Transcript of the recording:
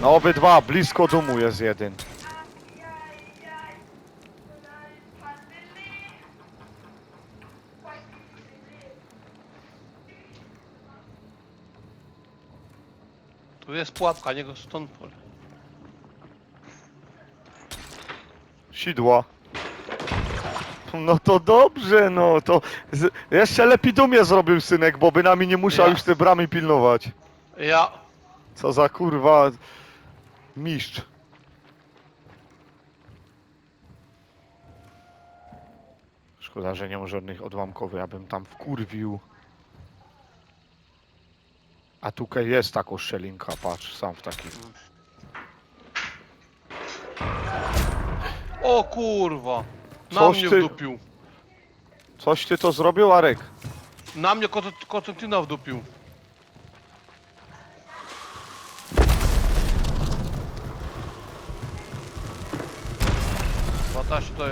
No obydwa, blisko domu jest jeden. Tu jest pułapka, niego stąd. pol- Sidła. No to dobrze, no to z... jeszcze lepiej dumie zrobił synek, bo by nami nie musiał Ja. już te bramy pilnować. Ja. Co za kurwa mistrz. Szkoda, że nie ma żadnych odłamkowych, ja bym tam wkurwił. A tutaj jest taka szczelinka, patrz, sam w takim. O kurwa. Na Coś mnie ty- wdupił. Coś ty to zrobił, Arek? Na mnie Konst- Konstantyna wdupił. Wataś to